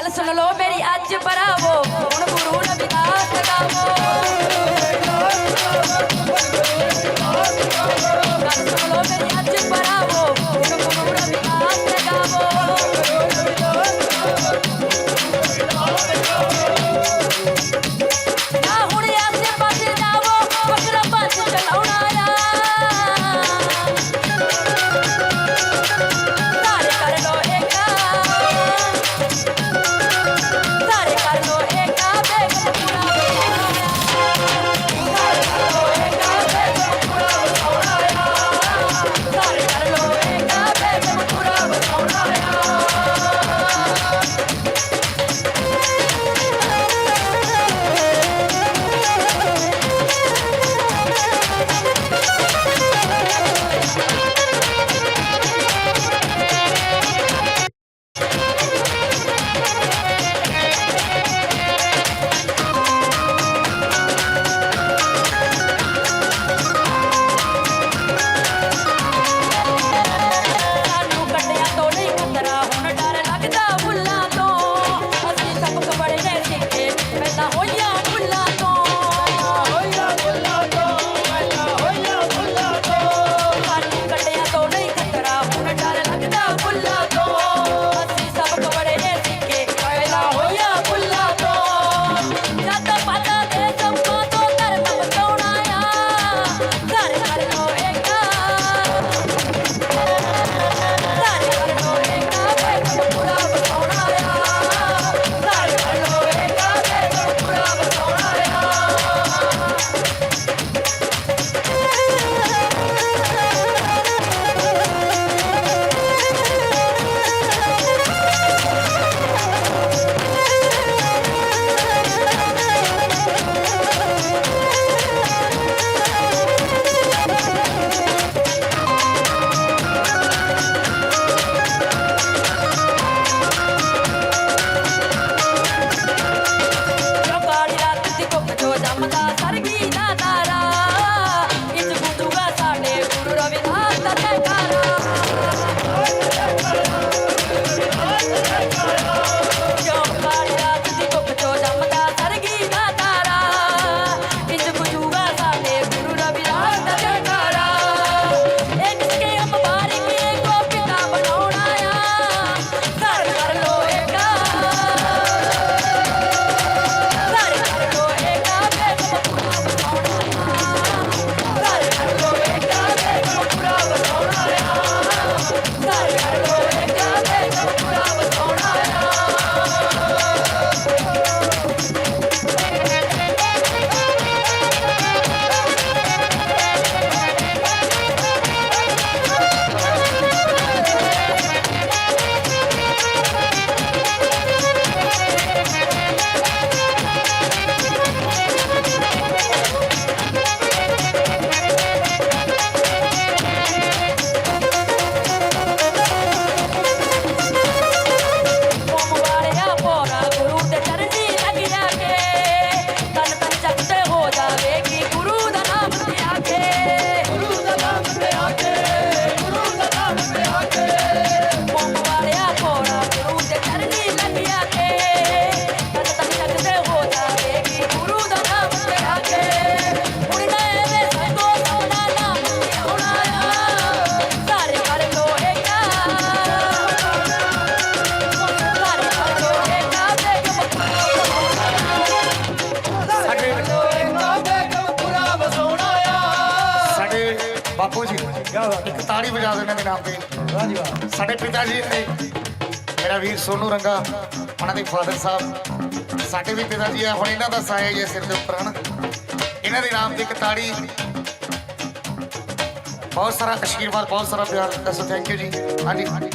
ਗੱਲ ਸੁਣ ਲਓ ਮੇਰੀ ਅੱਜ ਬਰਾਵੋ। ਹੁਣ ਗੁਰੂ ਰਵਿਦਾਸ ਗਾਵੋ। ਬਾਪੂ ਜੀ ਇੱਕ ਤਾੜੀ ਵਜਾ ਦਿਓ ਇਹਨਾਂ ਦੇ ਨਾਮ ਤੇ। ਸਾਡੇ ਪਿਤਾ ਜੀ ਨੇ ਮੇਰਾ ਵੀਰ ਸੋਨੂ ਰੰਗਾ, ਉਹਨਾਂ ਦੇ ਫਾਦਰ ਸਾਹਿਬ। ਸਾਡੇ ਵੀ ਪਿਤਾ ਜੀ ਆ, ਹੁਣ ਇਹਨਾਂ ਦਾ ਸਾਇਆ ਹੀ ਸਿਰ ਦੇ ਉੱਪਰ, ਹਨ? ਇਹਨਾਂ ਦੇ ਨਾਮ ਤੇ ਇੱਕ ਤਾੜੀ ਬਹੁਤ ਸਾਰਾ ਆਸ਼ੀਰਵਾਦ, ਬਹੁਤ ਸਾਰਾ ਪਿਆਰ, ਦੱਸੋ ਥੈਂਕ ਯੂ ਜੀ। ਹਾਂਜੀ ਹਾਂਜੀ।